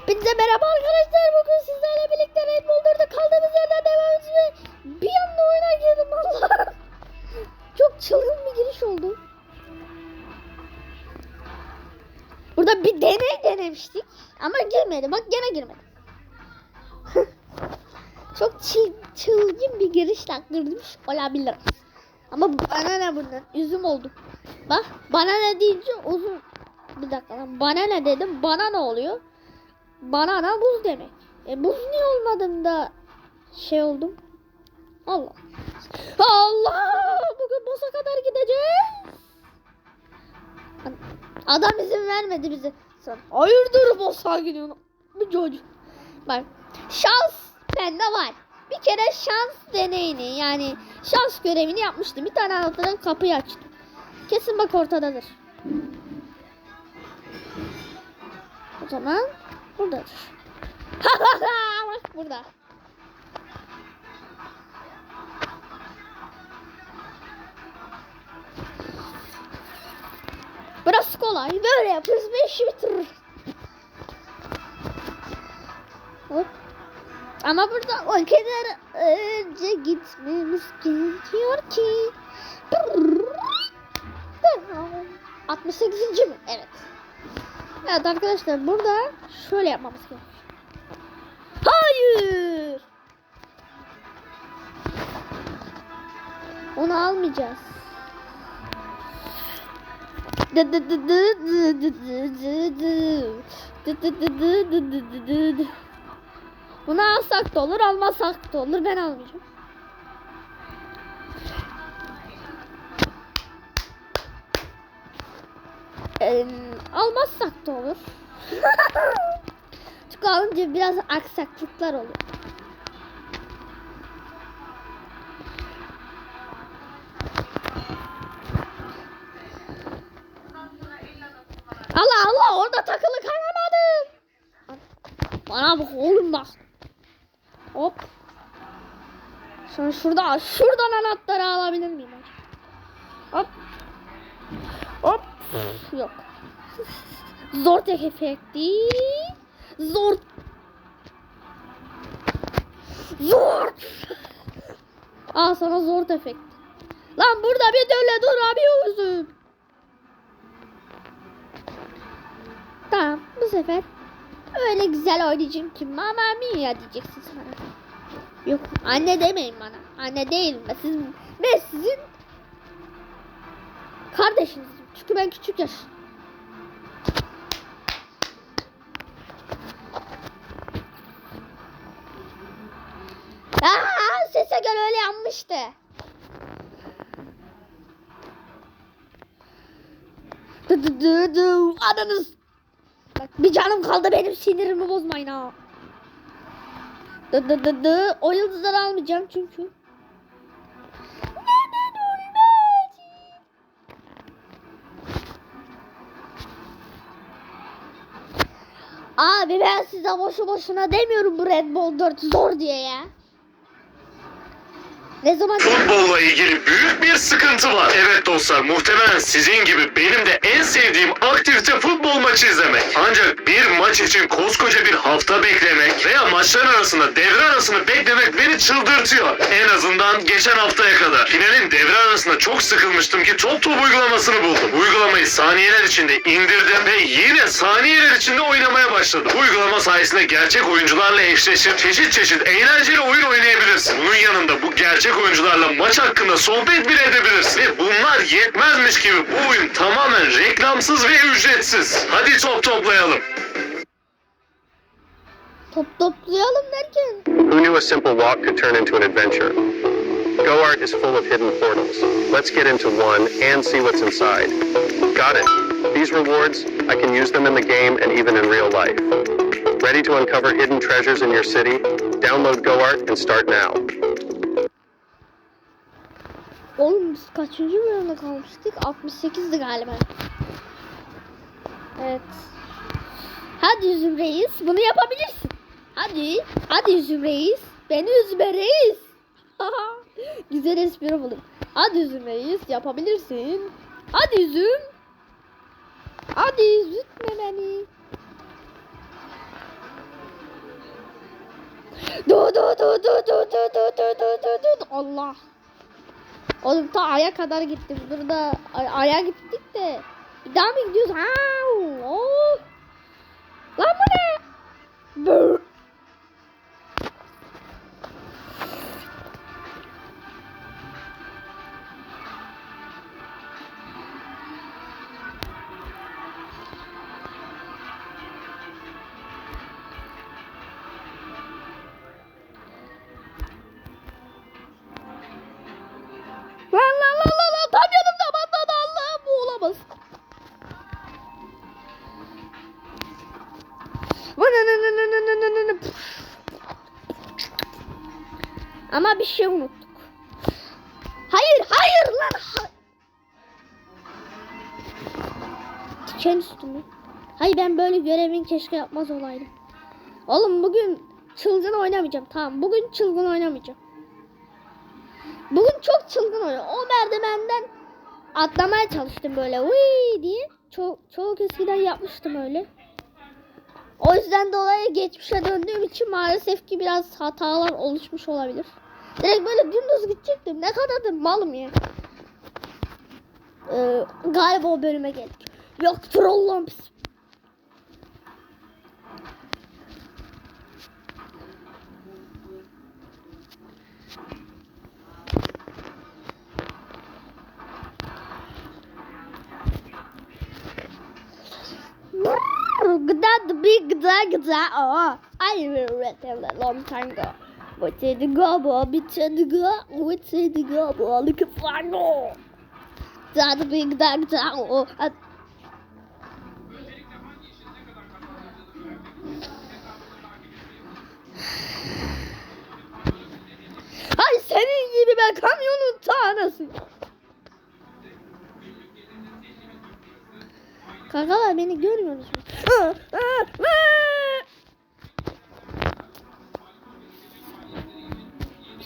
Hepinize merhaba arkadaşlar. Bugün sizlerle birlikte Red Bull 4'te kaldığımız yerden devam ediyoruz bir anda oyuna girdim Allah. Çok çılgın bir giriş oldu. Burada bir deney denemiştik ama girmedi. Bak gene girmedi. Çok çıl, çılgın bir girişle girmiş olabilir. Ama bana ne bundan? Üzüm oldum. Bak bana ne deyince uzun. Bir dakika lan. Bana ne dedim? Bana ne oluyor? Banana buz demek. E buz niye olmadığında şey oldum? Allah. Allah! Bugün boss'a kadar gideceğiz. Adam izin vermedi bize. Sen hayırdır boss'a gidiyorsun? Bir çocuk. Bak şans bende var. Bir kere şans deneyini yani şans görevini yapmıştım. Bir tane anahtarın kapıyı açtım. Kesin bak ortadadır. O zaman buradadır. bak burada. Burası kolay. Böyle yaparız ve işi bitiririz. Hop. Ama burada o kadar önce gitmemiz gerekiyor ki. 68. mi? Evet. Evet arkadaşlar burada şöyle yapmamız gerekiyor. Hayır. Onu almayacağız. Bunu alsak da olur, almasak da olur. Ben almayacağım. Ee, almazsak da olur. Çünkü alınca biraz aksaklıklar oluyor. Allah Allah orada takılı kalamadım. Bana bak oğlum bak. Hop. Sonra şurada şuradan anahtarı alabilir miyim? Yok. Zor tek efekti. Zor. Zor. Al sana zor efekt. Lan burada bir dölle duramıyorsun. Tamam bu sefer öyle güzel oynayacağım ki Mama Mia diyeceksiniz bana. Yok anne demeyin bana. Anne değilim ben sizin ve sizin kardeşinizim. Çünkü ben küçük yaş. Aa, sese göre öyle yanmıştı. Dı dı dı dı. Ananız. Bak bir canım kaldı benim sinirimi bozmayın ha. Dı dı dı dı. O yıldızları almayacağım çünkü. Abi ben size boşu boşuna demiyorum bu Red Bull 4 zor diye ya. Ne zaman Futbolla ilgili büyük bir sıkıntı var. Evet dostlar muhtemelen sizin gibi benim de en sevdiğim aktivite futbol maçı izlemek. Ancak bir maç için koskoca bir hafta beklemek veya maçlar arasında devre arasını beklemek beni çıldırtıyor. En azından geçen haftaya kadar. Finalin devre arasında çok sıkılmıştım ki top top uygulamasını buldum. Uygulamayı saniyeler içinde indirdim ve yine saniyeler içinde oynamaya başladım. Uygulama sayesinde gerçek oyuncularla eşleşip çeşit çeşit eğlenceli oyun oynayabilirsin. Gerçek oyuncularla maç hakkında sohbet bile edebilirsin. Ve bunlar yetmezmiş gibi bu oyun tamamen reklamsız ve ücretsiz. Hadi top toplayalım. top toplayalım derken Who knew a simple walk could turn into an adventure? GoArt is full of hidden portals. Let's get into one and see what's inside. Got it. These rewards, I can use them in the game and even in real life. Ready to uncover hidden treasures in your city? Download GoArt and start now. Oğlum biz kaçıncı bölümde kalmıştık? 68'di galiba. Evet. Hadi Üzüm Reis bunu yapabilirsin. Hadi. Hadi Üzüm Reis. Beni üzme reis. Güzel espri buldum. Hadi Üzüm Reis yapabilirsin. Hadi Üzüm. Hadi üzütme beni. Du du du du du du du du du du du Allah. Oğlum ta aya kadar gittim. Dur da ay- aya gittik de. Bir daha mı gidiyoruz? Ha, oh. Lan bu ne? Bır. Bir şey unuttuk. Hayır hayır lan. Ha- Diken üstümü. Hayır ben böyle görevin keşke yapmaz olaydım. Oğlum bugün çılgın oynamayacağım. Tamam bugün çılgın oynamayacağım. Bugün çok çılgın oynadım. O merdivenden atlamaya çalıştım böyle uy diye. Çok çok eskiden yapmıştım öyle. O yüzden dolayı geçmişe döndüğüm için maalesef ki biraz hatalar oluşmuş olabilir. Direkt böyle dümdüz gidecektim. Ne kadar da malım ya. Ee, galiba o bölüme geldik. Yoktur Allah'ım. Gıda the big gıda gıda oh I them a long time ago What's in the gobble? What's in the gobble? What's in the gobble? Look at Fargo. That big dog down. Ay senin gibi ben kamyonun tanesi. Kankalar beni görmüyorsunuz. Ah, ah, ah.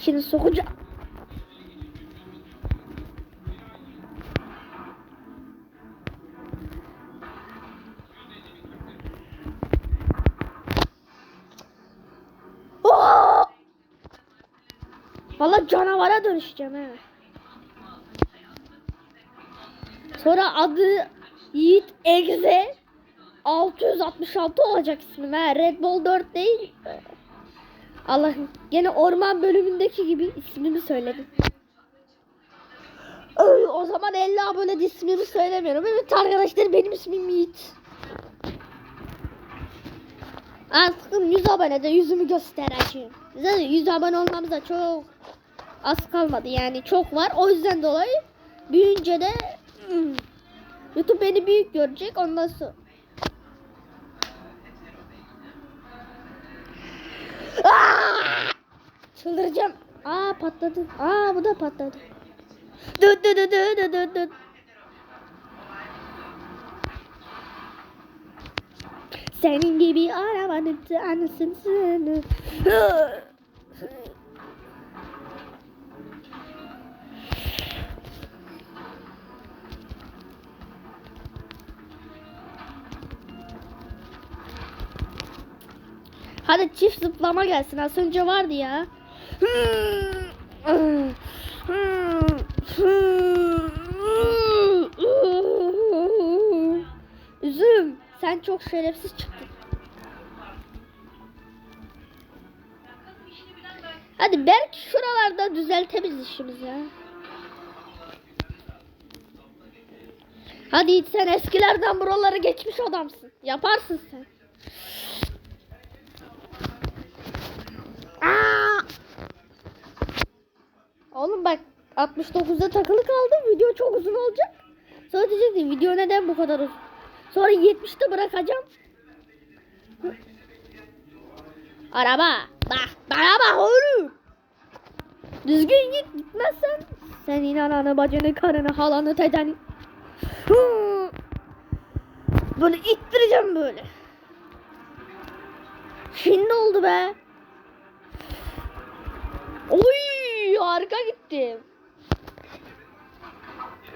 İçine sokacağım. Oo! Valla canavara dönüşeceğim he. Sonra adı Yiğit Egze 666 olacak ismim ha. Red Bull 4 değil. Allah'ım gene orman bölümündeki gibi ismimi söyledim. Ay, o zaman 50 abone de ismimi söylemiyorum. Evet arkadaşlar benim ismim Yiğit. Artık 100 abonede yüzümü göstereceğim. Zaten 100 abone olmamıza çok az kalmadı yani çok var. O yüzden dolayı büyüyünce de YouTube beni büyük görecek ondan sonra. Patladı. Aa bu da patladı. Dı dı dı dı dı dı dı. Senin gibi arabanın tanısını. Hadi çift zıplama gelsin. Az önce vardı ya. Üzüm. Sen çok şerefsiz çıktın. Hadi belki şuralarda düzeltebiliriz işimizi ya. Hadi sen eskilerden buraları geçmiş adamsın. Yaparsın sen. Oğlum bak 69'da takılı kaldım. Video çok uzun olacak. Sonra diyecektim video neden bu kadar uzun? Sonra 70'te bırakacağım. Araba. Bak bana bak oğlum. Düzgün git gitmezsen senin ananı bacını karını halanı tedeni. Böyle ittireceğim böyle. Şimdi oldu be. Oy Oy harika gittim.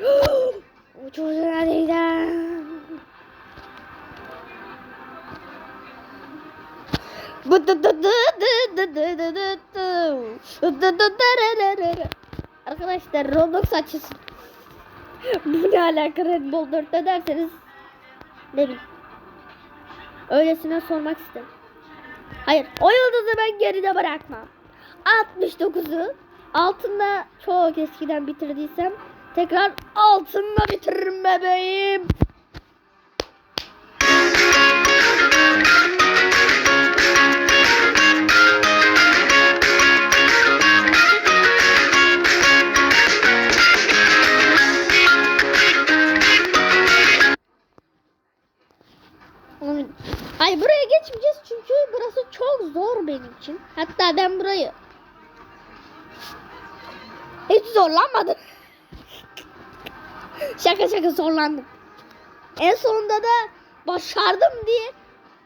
Uçurdun adaydan. Arkadaşlar Roblox açılsın. Bu ne alaka Red Bull 4'te derseniz ne. Öylesine sormak istedim. Hayır o yıldızı ben geride bırakmam. 69'u altında çok eskiden bitirdiysem tekrar altında bitiririm bebeğim. Ay buraya geçmeyeceğiz çünkü burası çok zor benim için. Hatta ben burayı zorlanmadım. şaka şaka zorlandım. En sonunda da başardım diye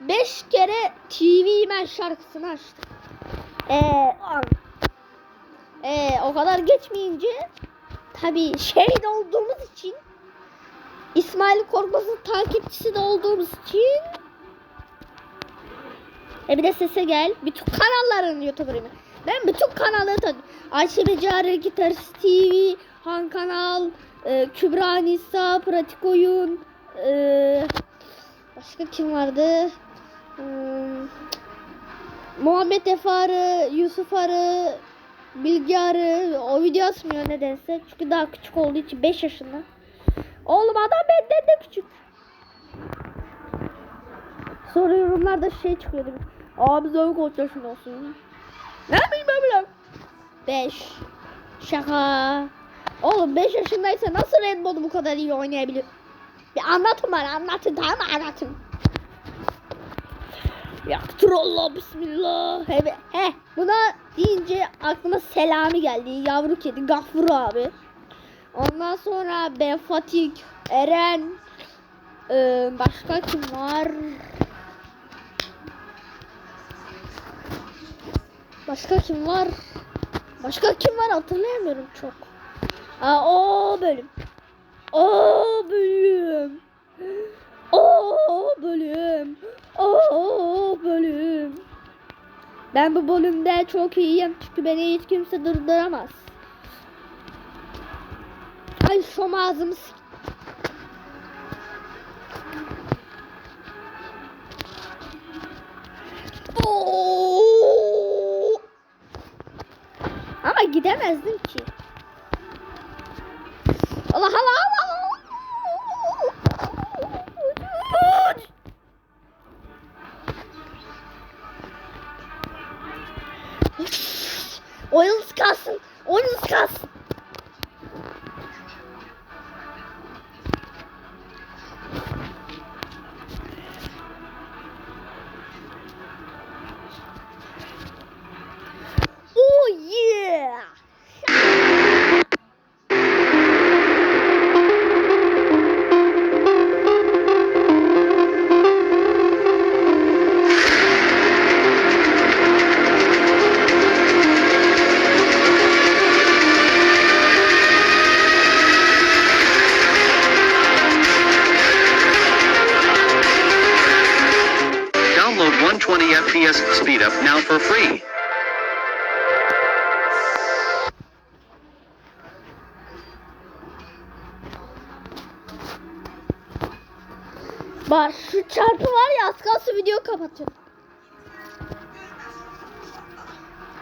5 kere TV Man şarkısını açtım. Ee, ee, o kadar geçmeyince tabii şehit olduğumuz için İsmail Korkmaz'ın takipçisi de olduğumuz için e bir de sese gel. Bütün kanalların YouTuber'ıyım. Ben bütün kanalları tanıyorum. Ayşe Becari, Gitarist TV, Han Kanal, e, Kübra Nisa, Pratik Oyun, e, başka kim vardı? Hmm, Muhammed Efe Arı, Yusuf Arı, Bilgi Arı. O video atmıyor nedense. Çünkü daha küçük olduğu için 5 yaşında. Oğlum adam benden de küçük. Sonra yorumlarda şey çıkıyordu. Abi sen kaç yaşındasın? Ne bileyim ben bileyim. 5. Şaka. Oğlum 5 yaşındaysa nasıl Red Bull'u bu kadar iyi oynayabilir? Bir anlatın bana anlatın tamam mı anlatın. Ya trolla bismillah. He, he buna deyince aklıma Selami geldi. Yavru kedi Gafur abi. Ondan sonra ben Fatih, Eren, eee, başka kim var? Başka kim var? Başka kim var hatırlayamıyorum çok. Aa, o bölüm. O bölüm. O bölüm. O bölüm. Ben bu bölümde çok iyiyim çünkü beni hiç kimse durduramaz. Ay şom ağzımı Oo! Ama gidemezdim ki. Allah Allah Allah. Oyunuz kalsın. Oyunuz kalsın. 120 FPS speed up now for free. Bak şu çarpı var ya az kalsın video kapatıyor.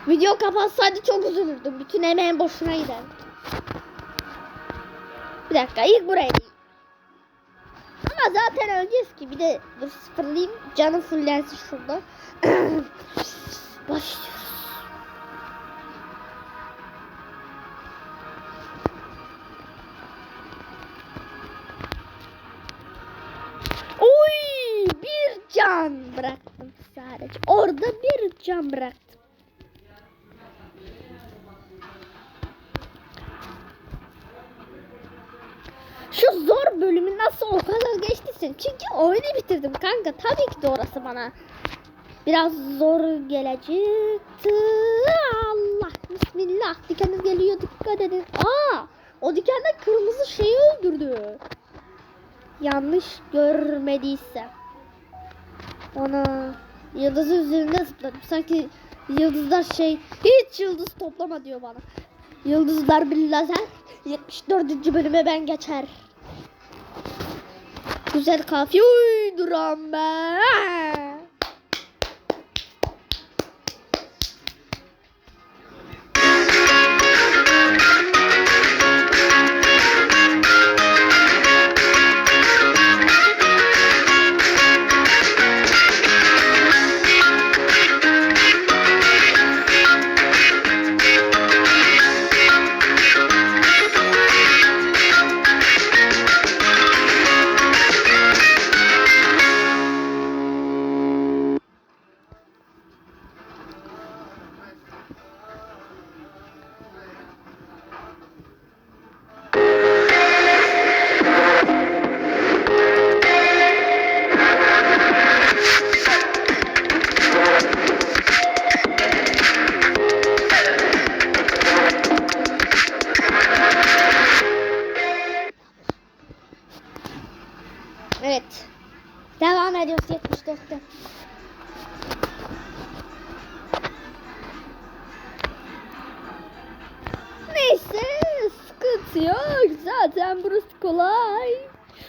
Video kapatsaydı çok üzülürdüm. Bütün emeğim boşuna giderdi. Bir dakika ilk buraya. Ama zaten öleceğiz ki. Bir de dur sıfırlayayım. Canım fullensin şurada. Başlıyoruz. Oy! Bir can bıraktım sadece. Orada bir can bıraktım. O kadar geçtisin? Çünkü oyunu bitirdim kanka. Tabii ki de orası bana biraz zor gelecekti. Allah bismillah. Dikeniniz geliyor dikkat edin. Aa! O dikenler kırmızı şeyi öldürdü. Yanlış görmediysem. Ona Yıldızın üzerinde zıpladım. Sanki yıldızlar şey hiç yıldız toplama diyor bana. Yıldızlar bir lazer 74. bölüme ben geçer. Güzel kafiye uyduran ben.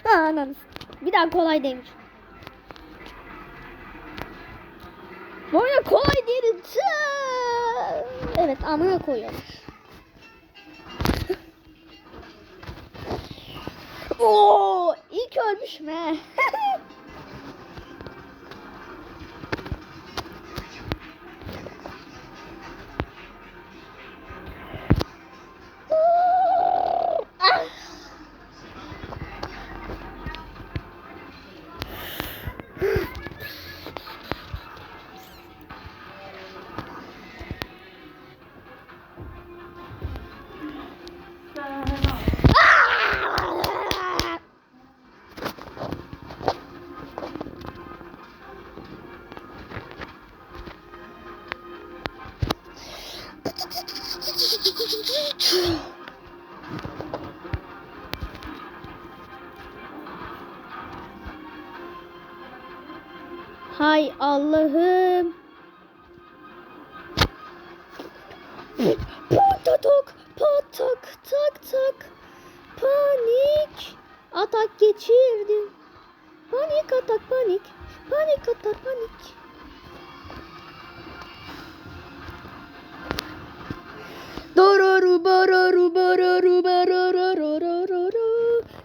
Ha, ananı s- Bir daha kolay değilmiş. Bu oyuna kolay değil. Evet amına koyuyorum. Oo, ilk ölmüşüm he. Hoşçakalın.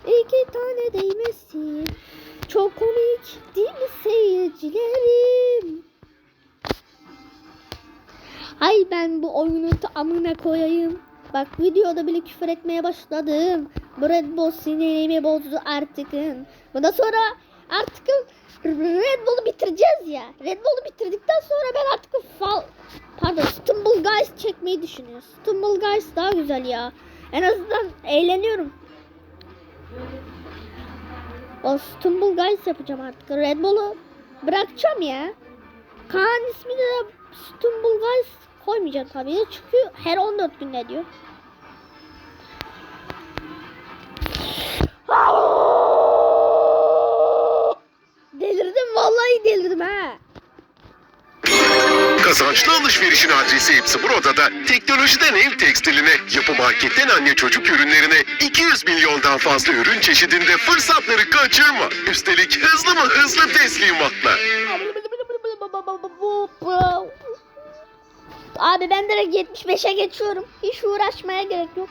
İki tane değmesi. Çok komik değil mi seyircilerim? Ay ben bu oyunun tamamına koyayım. Bak videoda bile küfür etmeye başladım. Red Bull sinirimi bozdu artık. Bundan sonra artık Red Bull'u bitireceğiz ya. Red Bull'u bitirdikten sonra ben artık fal pardon Stumble Guys çekmeyi düşünüyorum. Stumble Guys daha güzel ya. En azından eğleniyorum. O Stumble Guys yapacağım artık. Red Bull'u bırakacağım ya. Kaan ismini de Stumble Guys koymayacağım tabii. Çünkü her 14 günde diyor. Kazançlı alışverişin adresi hepsi burada da teknolojiden ev tekstiline, yapı marketten anne çocuk ürünlerine 200 milyondan fazla ürün çeşidinde fırsatları kaçırma. Üstelik hızlı mı hızlı teslimatla. Abi ben direkt 75'e geçiyorum. Hiç uğraşmaya gerek yok.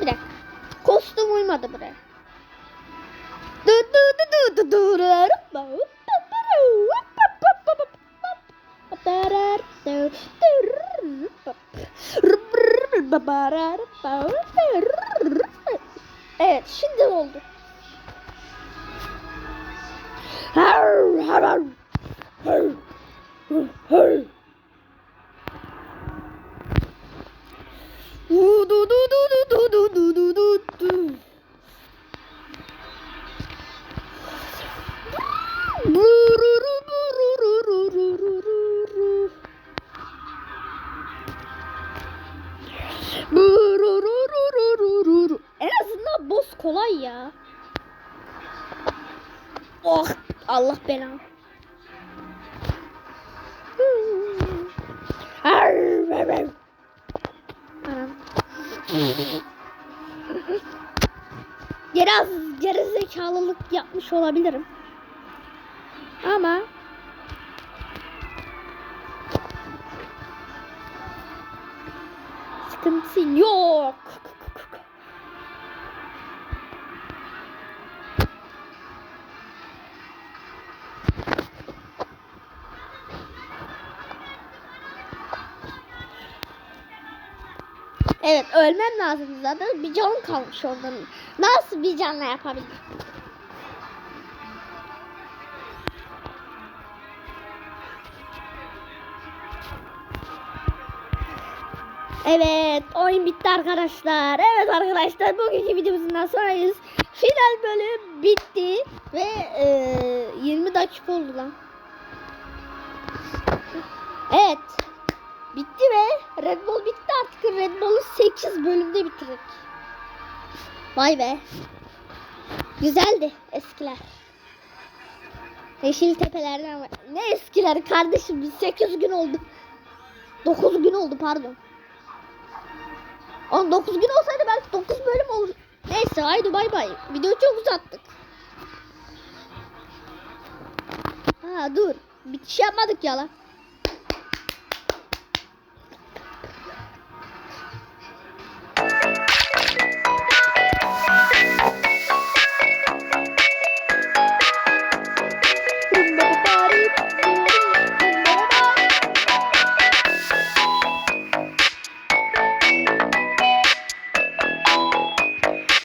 Bir dakika. Kostüm uymadı buraya. Du du du du du du Evet şimdi oldu. Bururu bururu bururu kolay ya. Oh Allah belanı. Biraz geri zekalılık yapmış olabilirim. Ama sıkıntı yok. Evet ölmem lazım zaten. Bir canım kalmış onların. Nasıl bir canla yapabilir? Evet oyun bitti arkadaşlar. Evet arkadaşlar bugünkü videomuzdan sonrayız. Final bölüm bitti ve e, 20 dakika oldu lan. Evet. Bitti ve Red Bull bitti artık. Red Bull'u 8 bölümde bitirdik. Vay be. Güzeldi eskiler. Yeşil tepelerden var. Ne eskiler kardeşim? Biz 8 gün oldu. 9 gün oldu pardon. 19 gün olsaydı belki 9 bölüm olur. Neyse haydi bay bay. Videoyu çok uzattık. Ha dur. Bir şey yapmadık ya lan.